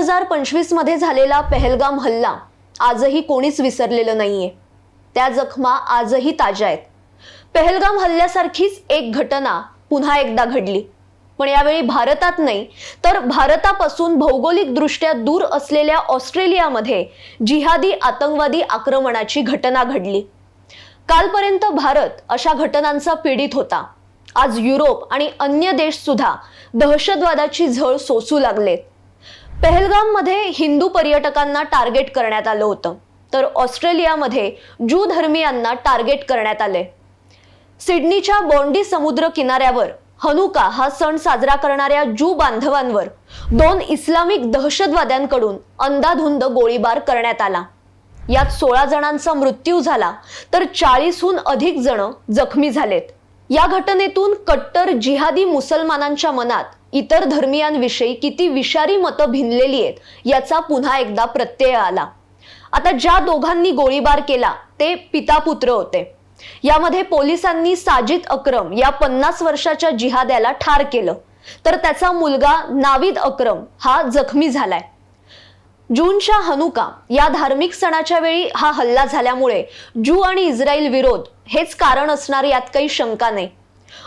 हजार पंचवीसमध्ये झालेला पहलगाम हल्ला आजही कोणीच विसरलेलं नाहीये. त्या जखमा आजही ताज्या आहेत. पहलगाम हल्ल्यासारखीच एक घटना पुन्हा एकदा घडली. पण यावेळी भारतात नाही तर भारतापासून भौगोलिकदृष्ट्या दूर असलेल्या ऑस्ट्रेलियामध्ये जिहादी आतंकवादी आक्रमणाची घटना घडली. कालपर्यंत भारत अशा घटनांचा पीडित होता. आज युरोप आणि अन्य देश सुद्धा दहशतवादाची झळ सोसू लागलेत. पहलगाममध्ये हिंदू पर्यटकांना टार्गेट करण्यात आलं होतं. तर ऑस्ट्रेलियामध्ये ज्यू धर्मियांना टार्गेट करण्यात आले सिडनीच्या बॉन्डी समुद्र किनाऱ्यावर हनुका हा सण साजरा करणाऱ्या जू बांधवांवर दोन इस्लामिक दहशतवाद्यांकडून अंदाधुंद गोळीबार करण्यात आला. यात सोळा जणांचा मृत्यू झाला तर चाळीसहून अधिक जण जखमी झालेत. या घटनेतून कट्टर जिहादी मुसलमानांच्या मनात इतर धर्मियांविषयी किती विषारी मतं भिनलेली आहेत याचा पुन्हा एकदा प्रत्यय आला. आता ज्या दोघांनी गोळीबार केला ते पिता पुत्र होते. यामध्ये पोलिसांनी साजिद अक्रम या पन्नास वर्षाच्या जिहाद्याला ठार केलं. तर त्याचा मुलगा नाविद अक्रम हा जखमी झालाय. जूनच्या हनुका या धार्मिक सणाच्या वेळी हा हल्ला झाल्यामुळे जू आणि इस्रायल विरोध हेच कारण असणार यात काही शंका नाही.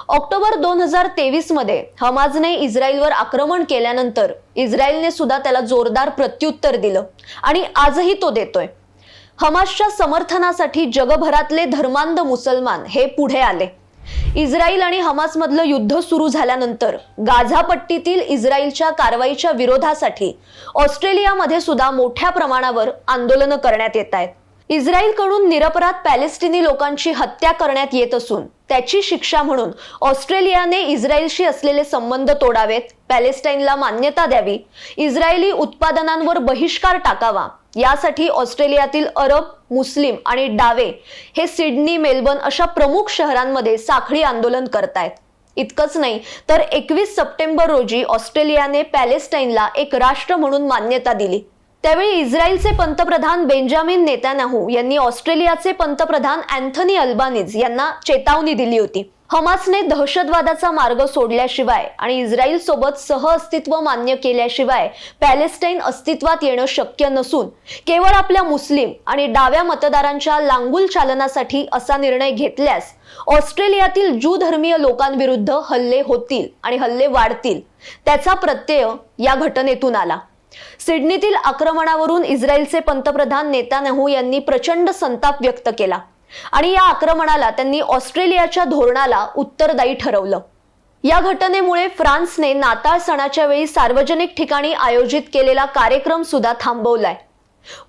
ऑक्टोबर दोन हजार तेवीसमध्ये हमाजने इस्रायलवर आक्रमण केल्यानंतर इस्रायलने सुद्धा त्याला जोरदार प्रत्युत्तर दिलं आणि आजही तो देतोय. हमासच्या समर्थनासाठी जगभरातले धर्मांध मुसलमान हे पुढे आले. इस्रायल आणि हमासमधलं युद्ध सुरू झाल्यानंतर गाझापट्टीतील इस्रायलच्या कारवाईच्या विरोधासाठी ऑस्ट्रेलियामध्ये सुद्धा मोठ्या प्रमाणावर आंदोलनं करण्यात येत आहेत. इस्रायलकडून निरपराध पॅलेस्टिनी लोकांची हत्या करण्यात येत असून त्याची शिक्षा म्हणून ऑस्ट्रेलियाने इस्रायलशी असलेले संबंध तोडावेत पॅलेस्टाईनला मान्यता द्यावी इस्रायली उत्पादनांवर बहिष्कार टाकावा यासाठी ऑस्ट्रेलियातील अरब मुस्लिम आणि डावे हे सिडनी मेलबर्न अशा प्रमुख शहरांमध्ये साखळी आंदोलन करतायत. इतकंच नाही तर एकवीस सप्टेंबर रोजी ऑस्ट्रेलियाने पॅलेस्टाईनला एक राष्ट्र म्हणून मान्यता दिली. त्यावेळी इस्रायलचे पंतप्रधान बेंजामिन नेतान्याहू यांनी ऑस्ट्रेलियाचे पंतप्रधान अँथनी अल्बानीज यांना चेतावणी दिली होती. हमासने दहशतवादाचा मार्ग सोडल्याशिवाय आणि इस्रायल सोबत सहअस्तित्व मान्य केल्याशिवाय पॅलेस्टाईन अस्तित्वात येणं शक्य नसून केवळ आपल्या मुस्लिम आणि डाव्या मतदारांच्या लांगुल चालनासाठी असा निर्णय घेतल्यास ऑस्ट्रेलियातील ज्यू धर्मीय लोकांविरुद्ध हल्ले होतील आणि हल्ले वाढतील त्याचा प्रत्यय या घटनेतून आला. सिडनीतील आक्रमणावरून इस्रायलचे पंतप्रधान नेतान्याहू यांनी प्रचंड संताप व्यक्त केला. आणि या आक्रमणाला त्यांनी ऑस्ट्रेलियाच्या धोरणाला उत्तरदायी ठरवलं. या घटनेमुळे फ्रान्सने नाताळ सणाच्या वेळी सार्वजनिक ठिकाणी आयोजित केलेला कार्यक्रम सुद्धा थांबवलाय.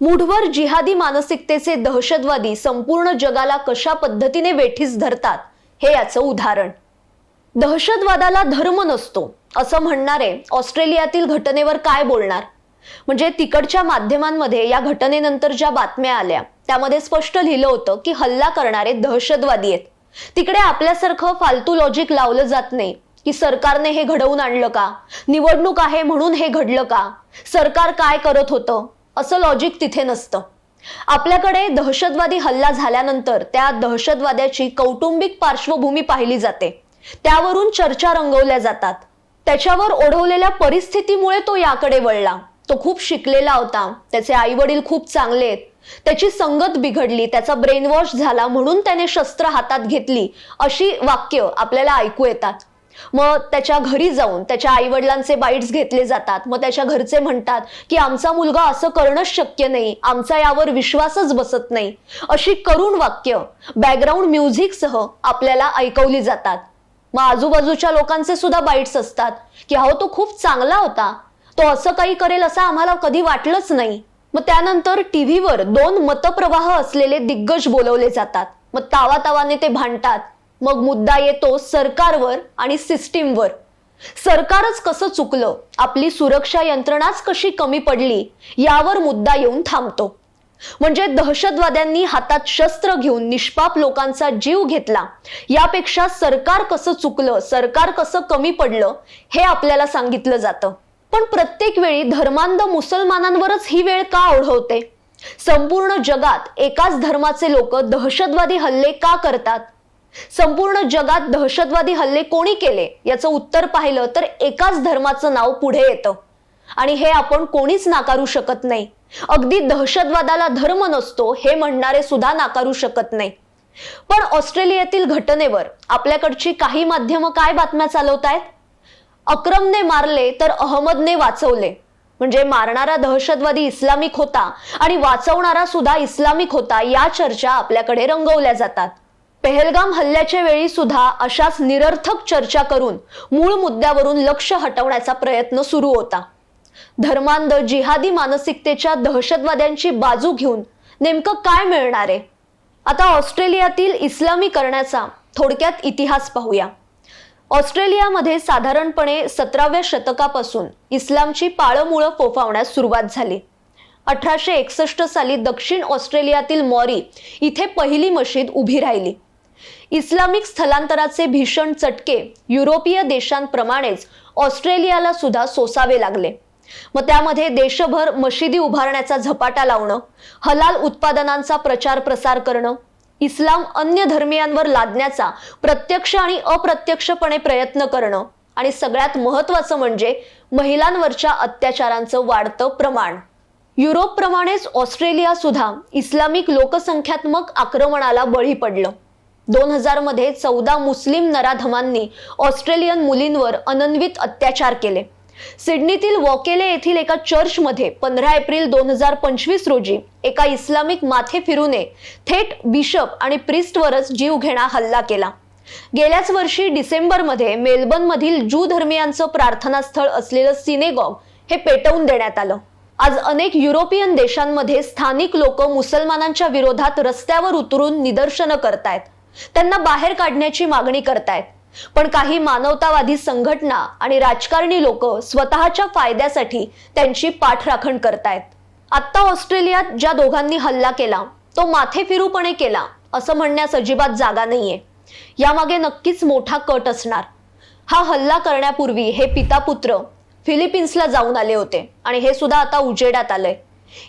मुठभर जिहादी मानसिकतेचे दहशतवादी संपूर्ण जगाला कशा पद्धतीने वेठीस धरतात हे याचं उदाहरण. दहशतवादाला धर्म नसतो असं म्हणणारे ऑस्ट्रेलियातील घटनेवर काय बोलणार? म्हणजे तिकडच्या माध्यमांमध्ये या घटनेनंतर ज्या बातम्या आल्या त्यामध्ये स्पष्ट लिहिलं होतं की हल्ला करणारे दहशतवादी आहेत. तिकडे आपल्यासारखं फालतू लॉजिक लावलं जात नाही की सरकारने हे घडवून आणलं का? निवडणूक आहे म्हणून हे घडलं का? सरकार काय करत होतं? असं लॉजिक तिथे नसतं. आपल्याकडे दहशतवादी हल्ला झाल्यानंतर त्या दहशतवाद्याची कौटुंबिक पार्श्वभूमी पाहिली जाते. त्यावरून चर्चा रंगवल्या जातात. त्याच्यावर ओढवलेल्या परिस्थितीमुळे तो याकडे वळला. तो खूप शिकलेला होता. त्याचे आई वडील खूप चांगले आहेत. त्याची संगत बिघडली त्याचा ब्रेन वॉश झाला म्हणून त्याने शस्त्र हातात घेतली. अशी वाक्य आपल्याला ऐकू येतात. मग त्याच्या घरी जाऊन त्याच्या आई वडिलांचे बाईट्स घेतले जातात. मग त्याच्या घरचे म्हणतात की आमचा मुलगा असं करणंच शक्य नाही. आमचा यावर विश्वासच बसत नाही. अशी करुण वाक्य बॅकग्राऊंड म्युझिकसह आपल्याला ऐकवली जातात. मग आजूबाजूच्या लोकांचे सुद्धा बाईट्स असतात. की अहो तो खूप चांगला होता. तो असं काही करेल असं आम्हाला कधी वाटलंच नाही. मग त्यानंतर टीव्हीवर दोन मतप्रवाह असलेले दिग्गज बोलवले जातात. मग तावा तावाने ते भांडतात. मग मुद्दा येतो सरकारवर आणि सिस्टीमवर. सरकारच कसं चुकलं आपली सुरक्षा यंत्रणाच कशी कमी पडली यावर मुद्दा येऊन थांबतो. म्हणजे दहशतवाद्यांनी हातात शस्त्र घेऊन निष्पाप लोकांचा जीव घेतला. यापेक्षा सरकार कसं चुकलं सरकार कसं कमी पडलं हे आपल्याला सांगितलं जातं. पण प्रत्येक वेळी धर्मांध मुसलमानांवरच ही वेळ का ओढवते? संपूर्ण जगात एकाच धर्माचे लोक दहशतवादी हल्ले का करतात? संपूर्ण जगात दहशतवादी हल्ले कोणी केले? याचं उत्तर पाहिलं तर एकाच धर्माचं नाव पुढे येतं. आणि हे आपण कोणीच नाकारू शकत नाही. अगदी दहशतवादाला धर्म नसतो हे म्हणणारे सुद्धा नाकारू शकत नाही. पण ऑस्ट्रेलियातील घटनेवर आपल्याकडची काही माध्यमं काय बातम्या चालवत आहेत अक्रमने मारले तर अहमदने वाचवले. म्हणजे मारणारा दहशतवादी इस्लामिक होता आणि वाचवणारा सुद्धा इस्लामिक होता या चर्चा आपल्याकडे रंगवल्या जातात. पेहलगाम हल्ल्याच्या वेळी सुद्धा अशाच निरर्थक चर्चा करून मूळ मुद्द्यावरून लक्ष हटवण्याचा प्रयत्न सुरू होता. धर्मांध जिहादी मानसिकतेच्या दहशतवाद्यांची बाजू घेऊन नेमकं काय मिळणार आहे? आता ऑस्ट्रेलियातील इस्लामीकरणाचा थोडक्यात इतिहास पाहूया. ऑस्ट्रेलियामध्ये साधारणपणे सतराव्या शतकापासून इस्लामची पाळमुळं फोफावण्यास सुरुवात झाली. अठराशे एकसष्ट साली दक्षिण ऑस्ट्रेलियातील मॉरी इथे पहिली मशीद उभी राहिली. इस्लामिक स्थलांतराचे भीषण चटके युरोपीय देशांप्रमाणेच ऑस्ट्रेलियाला सुद्धा सोसावे लागले. मग त्यामध्ये देशभर मशिदी उभारण्याचा झपाटा लावणं हलाल उत्पादनांचा प्रचार प्रसार करणं इस्लाम अन्य धर्मियांवर लादण्याचा प्रत्यक्ष आणि अप्रत्यक्षपणे प्रयत्न करणं आणि सगळ्यात महत्वाचं म्हणजे महिलांवरच्या अत्याचारांचं वाढतं प्रमाण. युरोपप्रमाणेच ऑस्ट्रेलिया सुद्धा इस्लामिक लोकसंख्यात्मक आक्रमणाला बळी पडलं. दोन हजारमध्ये चौदा मुस्लिम नराधमांनी ऑस्ट्रेलियन मुलींवर अनन्वित अत्याचार केले. सिडनीतील वॉकेले येथील एका चर्चमध्ये पंधरा एप्रिल दोन हजार पंचवीस रोजी एका इस्लामिक माथे फिरूने थेट बिशप आणि प्रिस्टवरच जीव घेणा हल्ला केला. गेल्याच वर्षी डिसेंबरमध्ये मेलबर्नमधील जू ज्यू धर्मियांचं प्रार्थनास्थळ असलेलं सिनेगॉग हे पेटवून देण्यात आलं. आज अनेक युरोपियन देशांमध्ये स्थानिक लोक मुसलमानांच्या विरोधात रस्त्यावर उतरून निदर्शनं करतायत. त्यांना बाहेर काढण्याची मागणी करतायत. पण काही मानवतावादी संघटना आणि राजकारणी लोक स्वतःच्या फायद्यासाठी त्यांची पाठराखण करतायत. आत्ता ऑस्ट्रेलियात ज्या दोघांनी हल्ला केला तो माथेफिरूपणे केला असं म्हणण्यास अजिबात जागा नाहीये. यामागे नक्कीच मोठा कट असणार. हा हल्ला करण्यापूर्वी हे पिता पुत्र फिलिपिन्सला जाऊन आले होते आणि हे सुद्धा आता उजेडात आलंय.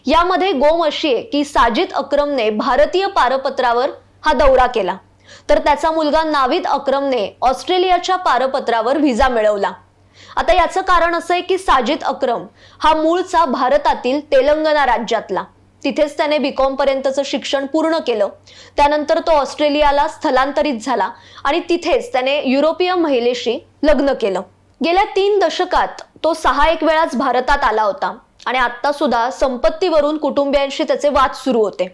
यामध्ये गोम अशी आहे की साजिद अक्रमने भारतीय पारपत्रावर हा दौरा केला. तर त्याचा मुलगा नाविद अक्रमने ऑस्ट्रेलियाच्या पारपत्रावर व्हिसा मिळवला. आता याचं कारण असं आहे की साजिद अक्रम हा मूळचा भारतातील तेलंगणा राज्यातला. तिथेच त्याने बीकॉम पर्यंतचं शिक्षण पूर्ण केलं. त्यानंतर तो ऑस्ट्रेलियाला स्थलांतरित झाला आणि तिथेच त्याने युरोपीय महिलेशी लग्न केलं. गेल्या तीन दशकात तो सहा एक वेळाच भारतात आला होता आणि आता सुद्धा संपत्तीवरून कुटुंबियांशी त्याचे वाद सुरू होते.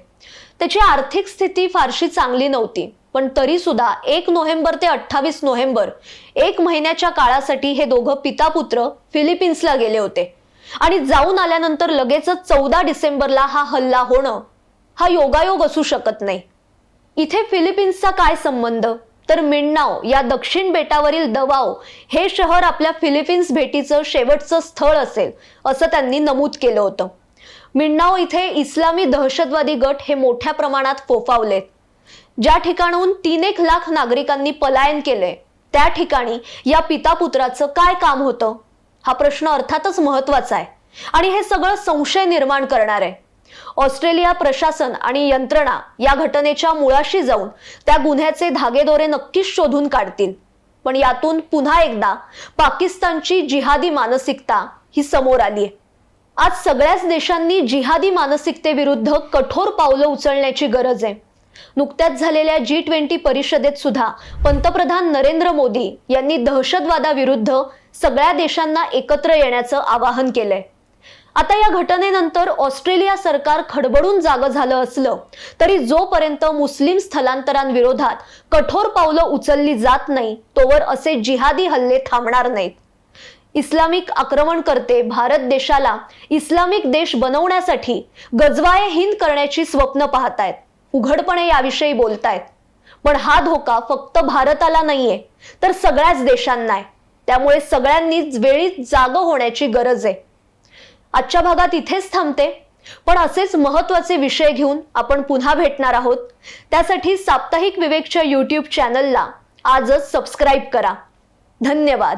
त्याची आर्थिक स्थिती फारशी चांगली नव्हती. पण तरी सुद्धा एक नोव्हेंबर ते अठ्ठावीस नोव्हेंबर एक महिन्याच्या काळासाठी हे दोघं पिता पुत्र फिलिपिन्सला गेले होते. आणि जाऊन आल्यानंतर लगेचच चौदा डिसेंबरला हा हल्ला होणं हा योगायोग असू शकत नाही. इथे फिलिपिन्सचा काय संबंध? तर मिन्नाव या दक्षिण बेटावरील दवाव हे शहर आपल्या फिलिपिन्स भेटीचं शेवटचं स्थळ असेल असं त्यांनी नमूद केलं होतं. मिन्नाव इथे इस्लामी दहशतवादी गट हे मोठ्या प्रमाणात फोफावलेत. ज्या ठिकाणहून तीन एक लाख नागरिकांनी पलायन केले त्या ठिकाणी या पिता पुत्राचं काय काम होतं? हा प्रश्न अर्थातच महत्त्वाचा आहे आणि हे सगळं संशय निर्माण करणार आहे. ऑस्ट्रेलिया प्रशासन आणि यंत्रणा या घटनेच्या मुळाशी जाऊन त्या गुन्ह्याचे धागेदोरे नक्कीच शोधून काढतील. पण यातून पुन्हा एकदा पाकिस्तानची जिहादी मानसिकता ही समोर आली आहे आज सगळ्याच देशांनी जिहादी मानसिकतेविरुद्ध कठोर पावलं उचलण्याची गरज आहे. नुकत्याच झालेल्या जी ट्वेंटी परिषदेत सुद्धा पंतप्रधान नरेंद्र मोदी यांनी दहशतवादाविरुद्ध सगळ्या देशांना एकत्र येण्याचं आवाहन केलंय. आता या घटनेनंतर ऑस्ट्रेलिया सरकार खडबडून जागं झालं असलं तरी जोपर्यंत मुस्लिम स्थलांतरांविरोधात कठोर पावलं उचलली जात नाही तोवर असे जिहादी हल्ले थांबणार नाहीत. इस्लामिक आक्रमणकर्ते भारत देशाला इस्लामिक देश बनवण्यासाठी गजवाये हिंद करण्याची स्वप्न पाहतायत. उघडपणे याविषयी बोलतायत. पण हा धोका फक्त भारताला नाहीये तर सगळ्याच देशांना आहे. त्यामुळे सगळ्यांनीच वेळीच जाग होण्याची गरज आहे. आजच्या भागात इथेच थांबते. पण असेच महत्त्वाचे विषय घेऊन आपण पुन्हा भेटणार आहोत. त्यासाठी साप्ताहिक विवेकच्या यूट्यूब चॅनलला आजच सबस्क्राईब करा. धन्यवाद.